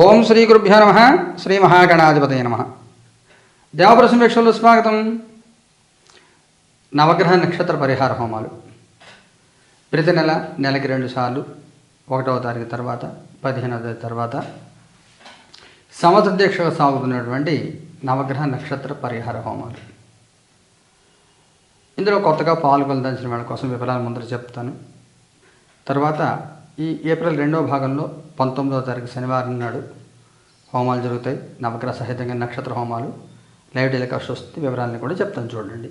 ఓం శ్రీ గురుభ్యో నమ శ్రీ మహాగణాధిపతయ నమ. దేవపుర వీక్షలు స్వాగతం. నవగ్రహ నక్షత్ర పరిహార హోమాలు. ప్రతి నెల నెలకి రెండు సార్లు ఒకటవ తారీఖు తర్వాత పదిహేనవ తారీఖు తర్వాత సంవత్సర సాగుతున్నటువంటి నవగ్రహ నక్షత్ర పరిహార హోమాలు. ఇందులో కొత్తగా పాల్గొనదలిచిన వాళ్ళ కోసం వివరాలు ముందర చెప్తాను. తర్వాత ఈ ఏప్రిల్ రెండవ భాగంలో పంతొమ్మిదవ తారీఖు శనివారం నాడు హోమాలు జరుగుతాయి. నవగ్రహ సహితంగా నక్షత్ర హోమాలు లైవ్ టెలికాస్ట్ వస్తుంది వివరాలను కూడా చెప్తాను చూడండి.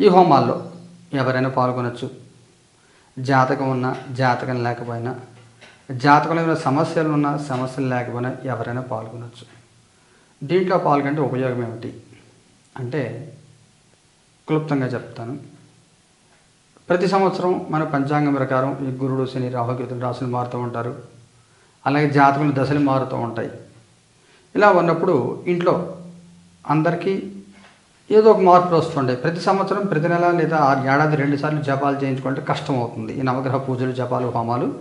ఈ హోమాల్లో ఎవరైనా పాల్గొనొచ్చు. జాతకం ఉన్నా జాతకం లేకపోయినా జాతకంలో ఏమైనా సమస్యలు ఉన్నా సమస్యలు లేకపోయినా ఎవరైనా పాల్గొనొచ్చు. దీంట్లో పాల్గొంటే ఉపయోగం ఏమిటి? అంటే క్లుప్తంగా చెప్తాను. ప్రతి సంవత్సరం మన పంచాంగం ప్రకారం ఈ గురుడు శని రాహుకేతులు రాసులు మారుతూ ఉంటారు. అలాగే జాతకులు దశలు మారుతూ ఉంటాయి. ఇలా ఉన్నప్పుడు ఇంట్లో అందరికీ ఏదో ఒక మార్పులు వస్తుంటాయి. ప్రతి సంవత్సరం ప్రతి నెల లేదా ఆరు ఏడాది రెండుసార్లు జపాలు చేయించుకుంటే కష్టం అవుతుంది. ఈ నవగ్రహ పూజలు జపాలు హోమాలు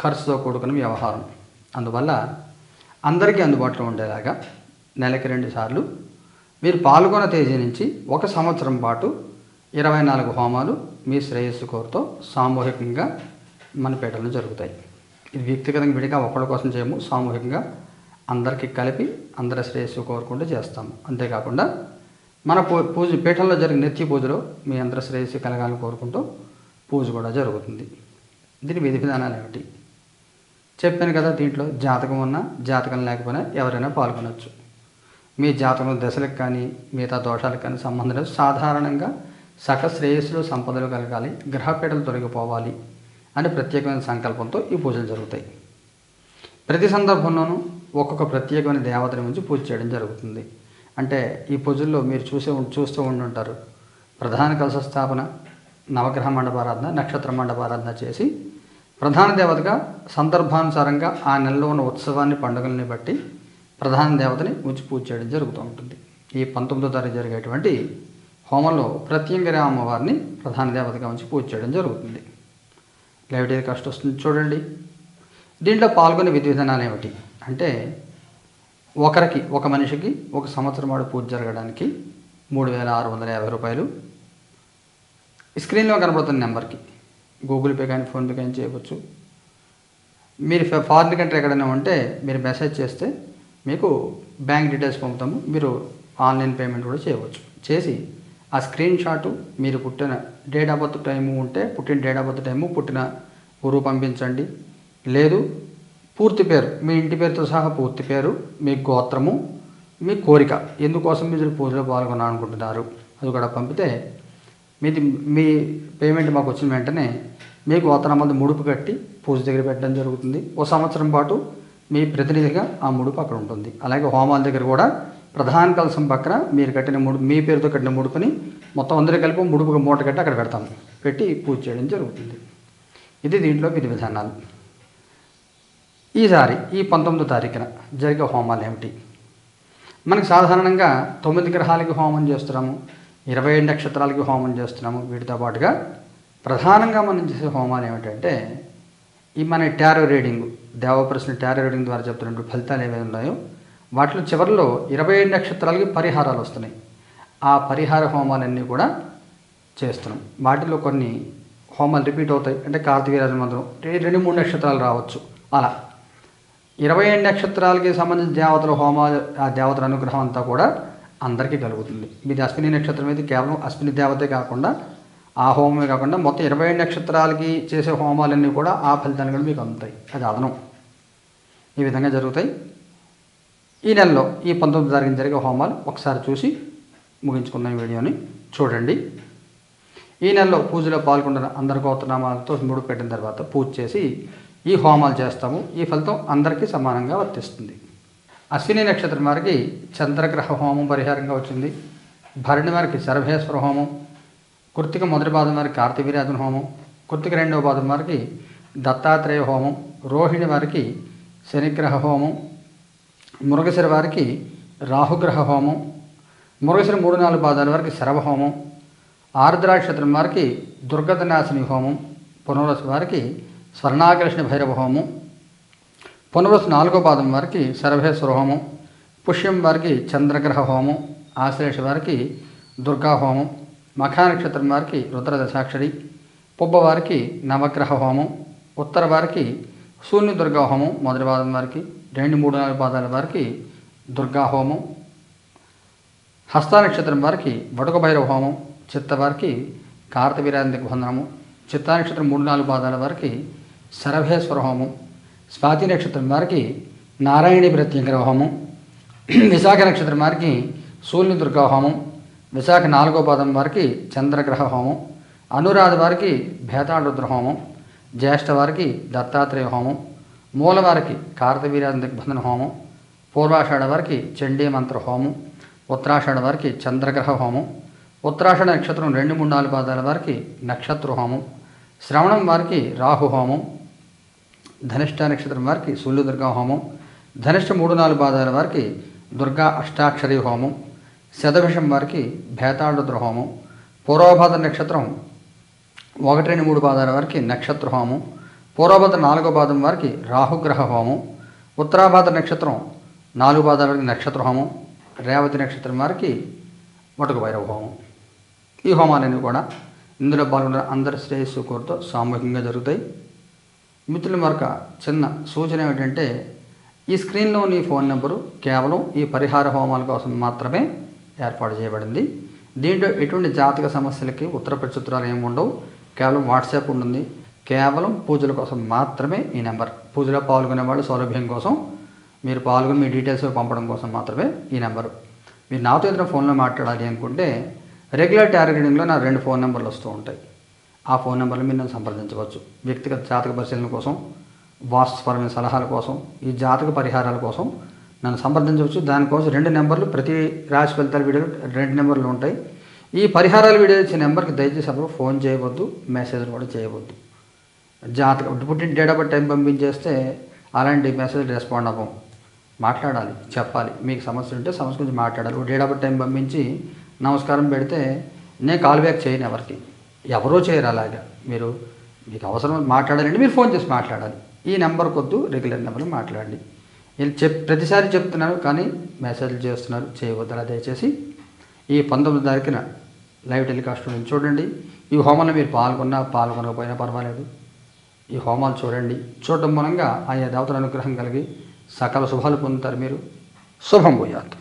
ఖర్చుతో కూడుకున్న వ్యవహారం. అందువల్ల అందరికీ అందుబాటులో ఉండేలాగా నెలకి రెండుసార్లు మీరు పాల్గొన్న తేదీ నుంచి ఒక సంవత్సరం పాటు ఇరవై నాలుగు హోమాలు మీ శ్రేయస్సు కోరుతో సామూహికంగా మన పీటలను జరుగుతాయి. ఇది వ్యక్తిగతంగా విడిగా ఒకళ్ళ కోసం చేయము సామూహికంగా అందరికీ కలిపి అందరి శ్రేయస్సు కోరుకుంటూ చేస్తాము అంతేకాకుండా మన పూ పూజ పీఠంలో జరిగిన నిత్య పూజలో మీ అందరి శ్రేయస్సు కలగాలని కోరుకుంటూ పూజ కూడా జరుగుతుంది. దీని విధి విధానాలు ఏమిటి? చెప్పాను కదా దీంట్లో జాతకం ఉన్నా జాతకం లేకపోయినా ఎవరైనా పాల్గొనవచ్చు మీ జాతకం దశలకు కానీ మిగతా దోషాలకు కానీ సంబంధం లేదు. సాధారణంగా సకల శ్రేయస్సులు సంపదలు కలగాలి గ్రహపీడలు తొలగిపోవాలి అని ప్రత్యేకమైన సంకల్పంతో ఈ పూజలు జరుగుతాయి. ప్రతి సందర్భంలోనూ ఒక్కొక్క ప్రత్యేకమైన దేవతని ఉంచి పూజ చేయడం జరుగుతుంది. అంటే ఈ పూజల్లో మీరు చూసే చూస్తూ ఉండుంటారు. ప్రధాన కలశ స్థాపన నవగ్రహ మండపారాధన నక్షత్ర మండపారాధన చేసి ప్రధాన దేవతగా సందర్భానుసారంగా ఆ నెలలో ఉన్న ఉత్సవాన్ని పండుగల్ని బట్టి ప్రధాన దేవతని ఉంచి పూజ చేయడం జరుగుతూ ఉంటుంది. ఈ పంతొమ్మిదో తారీఖు జరిగేటువంటి హోమంలో ప్రత్యంగర అమ్మవారిని ప్రధాన దేవతగా ఉంచి పూజ చేయడం జరుగుతుంది. లైవ్ టెలికాస్ట్ వస్తుంది చూడండి. దీంట్లో పాల్గొనే విధి విధానాలు ఏమిటి? అంటే ఒకరికి ఒక మనిషికి ఒక సంవత్సరం పాటు పూజ జరగడానికి మూడు వేల ఆరు వందల యాభై రూపాయలు. స్క్రీన్లో కనబడుతున్న నెంబర్కి గూగుల్ పే కానీ ఫోన్పే కానీ చేయవచ్చు. మీరు ఫ- ఫారిన్ కంట్రీ ఎక్కడైనా ఉంటే మీరు మెసేజ్ చేస్తే మీకు బ్యాంక్ డీటెయిల్స్ పంపుతాము. మీరు ఆన్లైన్ పేమెంట్ కూడా చేయవచ్చు. చేసి ఆ స్క్రీన్ షాట్ మీరు పుట్టిన డేట్ ఆఫ్ బర్త్ టైము ఉంటే పుట్టిన డేట్ ఆఫ్ బర్త్ టైము పుట్టిన ఊరు పంపించండి. లేదు పూర్తి పేరు మీ ఇంటి పేరుతో సహా పూర్తి పేరు మీ గోత్రము మీ కోరిక. ఎందుకోసం మీరు పూజలో పాల్గొనాలనుకుంటున్నారు అది కూడా పంపితే మీది మీ పేమెంట్ మాకు వచ్చిన వెంటనే మీ గోత్రం మంది ముడుపు కట్టి పూజ దగ్గర పెట్టడం జరుగుతుంది. ఓ సంవత్సరం పాటు మీ ప్రతినిధిగా ఆ ముడుపు అక్కడ ఉంటుంది. అలాగే హోమాల దగ్గర కూడా ప్రధాన కలసం పక్కన మీరు కట్టిన ముడు మీ పేరుతో కట్టిన ముడుపుని మొత్తం అందరూ కలిపి ముడుపుగా మూట కట్టి అక్కడ పెడతాము పెట్టి పూజ చేయడం జరుగుతుంది. ఇది దీంట్లో విధి విధానాలు. ఈసారి ఈ పంతొమ్మిదో తారీఖున జరిగే హోమాలు ఏమిటి? మనకి సాధారణంగా తొమ్మిది గ్రహాలకి హోమం చేస్తున్నాము ఇరవై ఏడు నక్షత్రాలకి హోమం చేస్తున్నాము. వీటితో పాటుగా ప్రధానంగా మనం చేసే హోమాలు ఏమిటంటే ఈ మన టారో రీడింగ్ దేవప్రశ్న టారో రీడింగ్ ద్వారా చెప్తున్నటువంటి ఫలితాలు ఏవైనా ఉన్నాయో వాటిలో చివరిలో ఇరవై ఏడు నక్షత్రాలకి పరిహారాలు వస్తున్నాయి. ఆ పరిహార హోమాలన్నీ కూడా చేస్తున్నాం. వాటిలో కొన్ని హోమాలు రిపీట్ అవుతాయి. అంటే కార్తీకరాజు మంత్రం రెండు మూడు నక్షత్రాలు రావచ్చు. అలా. ఇరవై ఏడు నక్షత్రాలకి సంబంధించిన దేవతల హోమాలు ఆ దేవతల అనుగ్రహం అంతా కూడా అందరికీ కలుగుతుంది. మీది అశ్విని నక్షత్రం అయితే కేవలం అశ్విని దేవతే కాకుండా ఆ హోమమే కాకుండా మొత్తం ఇరవై ఏడు నక్షత్రాలకి చేసే హోమాలన్నీ కూడా ఆ ఫలితాలు కూడా మీకు అందుతాయి. అది అదనం. ఈ విధంగా జరుగుతాయి. ఈ నెలలో ఈ పంతొమ్మిది తారీఖున జరిగే హోమాలు ఒకసారి చూసి ముగించుకున్న ఈ వీడియోని చూడండి. ఈ నెలలో పూజలో పాల్గొంటున్న అందరి గోత్రనామాలతో ముడుపు పెట్టిన తర్వాత పూజ చేసి ఈ హోమాలు చేస్తాము. ఈ ఫలితం అందరికీ సమానంగా వర్తిస్తుంది. అశ్విని నక్షత్రం వారికి చంద్రగ్రహ హోమం పరిహారంగా వచ్చింది. భరణి వారికి సర్వేశ్వర హోమం. కృతిక మొదటి పాదం వారికి కార్తీవీరాజన హోమం. కృతిక రెండవ పాదం వారికి దత్తాత్రేయ హోమం. రోహిణి వారికి శనిగ్రహ హోమం. మురగశిర వారికి రాహుగ్రహ హోమం మురగశిర మూడు నాలుగు పాదాల వారికి శరవహోమం ఆర్ద్రాక్షత్రం వారికి దుర్గతనాశిని హోమం పునరసు వారికి స్వర్ణాకర్షణ భైరవ హోమం పునర్వసు నాలుగో పాదం వారికి సర్వేశ్వర హోమం పుష్యం వారికి చంద్రగ్రహ హోమం ఆశ్లేష వారికి దుర్గా హోమం మఖానక్షత్రం వారికి రుద్ర దశాక్షరి పుబ్బ వారికి నవగ్రహ హోమం ఉత్తర వారికి శూన్య దుర్గా హోమం మొదటి పాదం వారికి రెండు మూడు నాలుగు పాదాల వారికి దుర్గా హోమం హస్తానక్షత్రం వారికి వడుక భైరవ హోమం చిత్త వారికి కార్తవీరాంతిక బంధనము చిత్తా నక్షత్రం మూడు నాలుగు పాదాల వారికి శరభేశ్వర హోమం స్వాతి నక్షత్రం వారికి నారాయణి ప్రత్యంకర హోమం విశాఖ నక్షత్రం వారికి సూర్యుని దుర్గా హోమం విశాఖ నాలుగో పాదం వారికి చంద్రగ్రహ హోమం అనురాధ వారికి భేతాళరుద్ర హోమం జ్యేష్ఠ వారికి దత్తాత్రేయ హోమం మూల వారికి కార్తవీరాంతిక బంధన హోమం పూర్వాషాఢ వారికి చండీ మంత్ర హోమం ఉత్తరాషాఢ వారికి చంద్రగ్రహ హోమం ఉత్తరాషాఢ నక్షత్రం రెండు మూడు నాలుగు పాదాల వారికి నక్షత్ర హోమం శ్రవణం వారికి రాహు హోమం ధనిష్ట నక్షత్రం వారికి సూర్య దుర్గా హోమం ధనిష్ట మూడు నాలుగు పాదాల వారికి దుర్గా అష్టాక్షరి హోమం శతభిషం వారికి భేతాళరుద్ర హోమం పూర్వభాద నక్షత్రం ఒకటి రెండు మూడు పాదాల వారికి నక్షత్ర హోమం పూర్వభాద నాలుగో పాదం వారికి రాహుగ్రహ హోమం ఉత్తరాభాద నక్షత్రం నాలుగు పాదాల వారికి నక్షత్ర హోమం రేవతి నక్షత్రం వారికి మటుకు భైరవ హోమం ఈ హోమాలన్నీ కూడా ఇందులో పాల్గొన్న అందరి శ్రేయస్సు కోరుతో సామూహికంగా జరుగుతాయి. మిత్రుల మరొక చిన్న సూచన ఏమిటంటే ఈ స్క్రీన్లోని ఫోన్ నెంబరు కేవలం ఈ పరిహార హోమాల కోసం మాత్రమే ఏర్పాటు చేయబడింది. దీంట్లో ఎటువంటి జాతక సమస్యలకి ఉత్తర ప్రత్యుత్తరాలు ఏమి ఉండవు. కేవలం వాట్సాప్ ఉంటుంది. కేవలం పూజల కోసం మాత్రమే ఈ నెంబర్. పూజలో పాల్గొనే వాళ్ళు సౌలభ్యం కోసం మీరు పాల్గొని మీ డీటెయిల్స్ పంపడం కోసం మాత్రమే ఈ నెంబరు. మీరు నాతో ఏదైనా ఫోన్లో మాట్లాడాలి అనుకుంటే రెగ్యులర్ టార్గెటింగ్లో నా రెండు ఫోన్ నెంబర్లు వస్తూ ఉంటాయి. ఆ ఫోన్ నెంబర్లు మీరు నన్ను సంప్రదించవచ్చు. వ్యక్తిగత జాతక పరిశీలన కోసం వాస్తుపరమైన సలహాల కోసం ఈ జాతక పరిహారాల కోసం నన్ను సంప్రదించవచ్చు. దానికోసం రెండు నెంబర్లు ప్రతి రాశి ఫలితాల వీడియో రెండు నెంబర్లు ఉంటాయి. ఈ పరిహారాల వీడియో ఇచ్చే నెంబర్కి దయచేసి అప్పుడు ఫోన్ చేయవద్దు మెసేజ్లు కూడా చేయవద్దు. జాతకం పుట్టిన డేట్ ఆఫ్ టైం పంపించేస్తే అలాంటి మెసేజ్ రెస్పాండ్ అవ్వం. మాట్లాడాలి చెప్పాలి. మీకు సమస్య ఉంటే సమస్య గురించి మాట్లాడాలి. డేట్ ఆఫ్ టైం పంపించి నమస్కారం పెడితే నేను కాల్ బ్యాక్ చేయను ఎవరికి. ఎవరో చేయరు అలాగా. మీరు మీకు అవసరం మాట్లాడాలంటే మీరు ఫోన్ చేసి మాట్లాడాలి. ఈ నెంబర్ కొద్దు రెగ్యులర్ నెంబర్ మాట్లాడండి. వీళ్ళు చెప్ ప్రతిసారి చెప్తున్నారు కానీ మెసేజ్లు చేస్తున్నారు చేయవద్దు అలా దయచేసి. ఈ పంతొమ్మిది తారీఖున లైవ్ టెలికాస్ట్ నుంచి చూడండి. ఈ హోమంలో మీరు పాల్గొన్నా పాల్గొనకపోయినా పర్వాలేదు. ఈ హోమాలు చూడండి. చూడటం మూలంగా ఆయా దేవతల అనుగ్రహం కలిగి సకల శుభాలు పొందుతారు మీరు. శుభం పోయారు